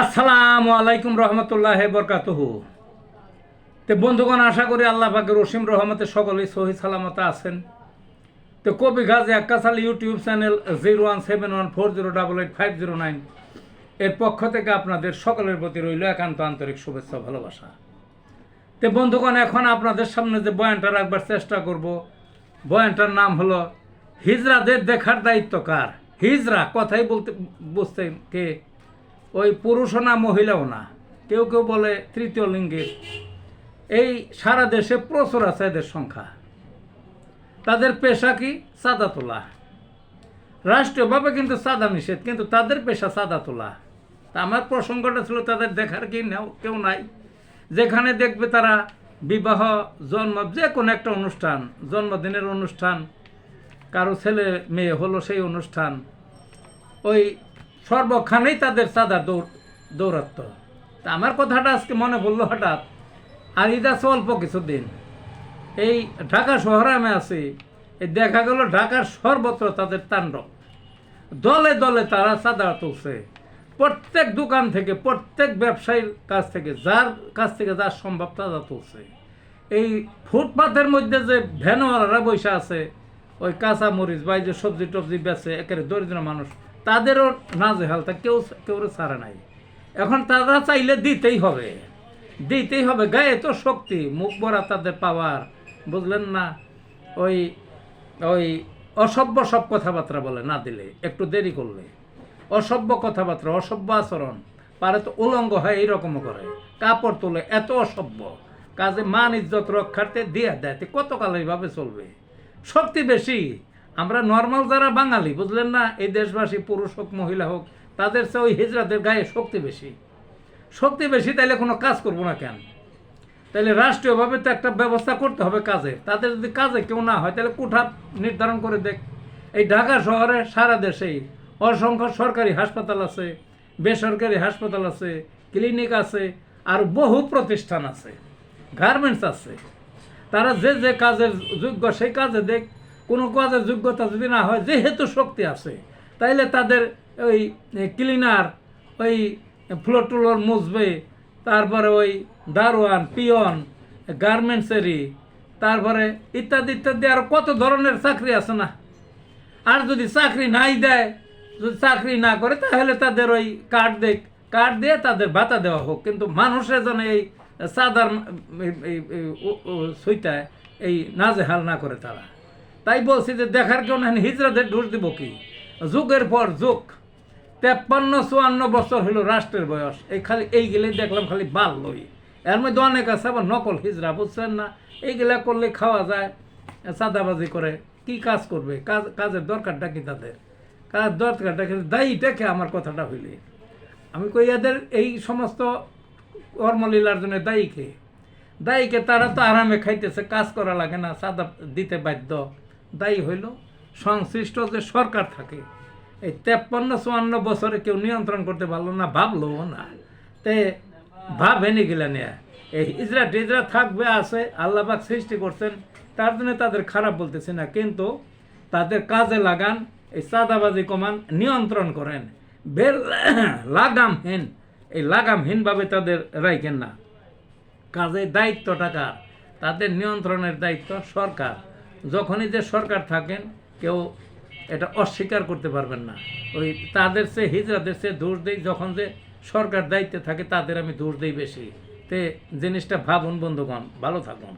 আসসালামু আলাইকুম রহমতুল্লাহ বরকাতহু। তো বন্ধুগণ, আশা করি আল্লাহ পাকের রসিম রহমতে সকলেই সহি সালামত আছেন। তো কবি Gazi Akkasal YouTube channel zero one seven one four zero double eight five zero nine এর পক্ষ থেকে আপনাদের সকলের প্রতি রইল একান্ত আন্তরিক শুভেচ্ছা ভালোবাসা। তো বন্ধুগণ, এখন আপনাদের সামনে যে বয়ানটা রাখবার চেষ্টা করব, বয়ানটার নাম হলো, হিজরাদের দেখার দায়িত্ব কার? হিজরা, কথাই বলতে, বুঝতে কে? ওই পুরুষও না, মহিলাও না। কেউ কেউ বলে তৃতীয় লিঙ্গের। এই সারা দেশে প্রচুর আছে এদের সংখ্যা। তাদের পেশা কি? সাদা তোলা। রাষ্ট্রীয়ভাবে কিন্তু সাদা নিষেধ, কিন্তু তাদের পেশা সাদা তোলা। তা আমার প্রসঙ্গটা ছিল তাদের দেখার কি কেউ নাই। যেখানে দেখবে তারা বিবাহ, জন্ম, যে কোনো একটা অনুষ্ঠান, জন্মদিনের অনুষ্ঠান, কারও ছেলে, মেয়ে হলো সেই অনুষ্ঠান। ওই সর্বক্ষণেই তাদের চাঁদা দৌড় দৌড়াত্ম তা আমার কথাটা আজকে মনে পড়ল হঠাৎ। আর ঈদ আছে অল্প কিছুদিন, এই ঢাকা শহরে আমি আছি, এই দেখা গেল ঢাকার সর্বত্র তাদের তাণ্ডব। দলে দলে তারা চাঁদা তুলছে। প্রত্যেক দোকান থেকে, প্রত্যেক ব্যবসায়ীর কাছ থেকে, যার কাছ থেকে যার সম্ভব চাঁদা তুলছে। এই ফুটপাথের মধ্যে যে ভ্যানওয়ালারা বসে আছে, ওই কাঁচা মরিচ বা যে সবজি টবজি বেচে, একেবারে দরিদ্র মানুষ তাদেরও নাজে হালতা কেউ কেউ ছাড়ে নাই। এখন তারা চাইলে দিতেই হবে। দিতেই হবে, গায়ে তো শক্তি, মুখ ভরা তাদের পাওয়ার, বুঝলেন না? ওই ওই অসভ্য সব কথাবার্তা বলে, না দিলে, একটু দেরি করলে। অসভ্য কথাবার্তা, অসভ্য আচরণ, পারে তো উলঙ্গ হয় এইরকম করে। কাপড় তোলে, এত অসভ্য। কাজে মান ইজ্জত রক্ষার্থে দিয়ে দেয় কতকাল এইভাবে চলবে? শক্তি বেশি। আমরা নর্মাল যারা বাঙালি, বুঝলেন না? এই দেশবাসী, পুরুষ হোক, মহিলা হোক, তাদের চেয়ে ওই হিজড়াদের গায়ে শক্তি বেশি। শক্তি বেশি, তাইলে কোনো কাজ করব না কেন? তাহলে রাষ্ট্রীয়ভাবে তো একটা ব্যবস্থা করতে হবে কাজে তাদের যদি কাজে কেউ না হয় তাহলে কোঠা নির্ধারণ করে দেখ। এই ঢাকা শহরে, সারা দেশেই অসংখ্য সরকারি হাসপাতাল আছে, বেসরকারি হাসপাতাল আছে, ক্লিনিক আছে, আর বহু প্রতিষ্ঠান আছে। গার্মেন্টস আছে। তারা যে যে কাজের যোগ্য, সেই কাজে দেখ। কোনো কাজের যোগ্যতা যদি না হয়, যেহেতু শক্তি আছে, তাইলে তাদের ওই ক্লিনার ওই ফ্লোর টুলোর মুছবে, তারপরে ওই দারোয়ান, পিয়ন গার্মেন্টসেরই তারপরে ইত্যাদি ইত্যাদি আরও কত ধরনের চাকরি আছে না? আর যদি চাকরি নাই দেয়, যদি চাকরি না করে, তাহলে তাদের ওই কার্ড দেখ কার্ড দিয়ে তাদের ভাতা দেওয়া হোক। কিন্তু মানুষের যেন এই চাঁদার সইটায় এই নাজেহাল না করে তারা। তাই বলছি যে দেখার কেউ না হিজরাদের ঢুস দিব কি? যুগের পর যুগ, তেপ্পান্ন, চুয়ান্ন বছর হলো রাষ্ট্রের বয়স। এই খালি এইগুলো দেখলাম খালি বাল লই। এর মধ্যে অনেক আছে, আবার নকল হিজরা, বুঝছেন না? এইগুলা করলে খাওয়া যায়, চাঁদাবাজি করে। কি কাজ করবে? কাজ কাজের দরকারটা কি তাদের? কাজ দরকারটা কি? দায়ীটাকে আমার কথাটা হইলে। আমি কই, এদের এই সমস্ত কর্মলীলার জন্য দায়ীকে দায়ীকে তারা তো আরামে খাইতেছে, কাজ করা লাগে না, চাঁদা দিতে বাধ্য। দায়ী হইল। সংশ্লিষ্ট যে সরকার থাকে, এই তেপ্পান্ন, চুয়ান্ন বছরে কেউ নিয়ন্ত্রণ করতে পারল না, ভাবলো না। তে ভাব ভেনে গেলে নিয়ে এই হিজরা টিজরা থাকবে, আছে আল্লাহবাক সৃষ্টি করছেন, তার জন্য তাদের খারাপ বলতেছে না, কিন্তু তাদের কাজে লাগান, এই চাঁদাবাজি কমান, নিয়ন্ত্রণ করেন। বের লাগামহীন, এই লাগামহীনভাবে তাদের রাইখেন না। কাজে দায়িত্ব টাকা তাদের নিয়ন্ত্রণের দায়িত্ব সরকার। যখনই যে সরকার থাকেন, কেউ এটা অস্বীকার করতে পারবেন না। ওই তাদের সে হিজরাদের সে দোষ দেই, যখন যে সরকার দায়িত্বে থাকে, তাদের আমি দোষ দেই বেশি। তে জিনিসটা ভাবুন, বন্ধুগণ, ভালো থাকুন।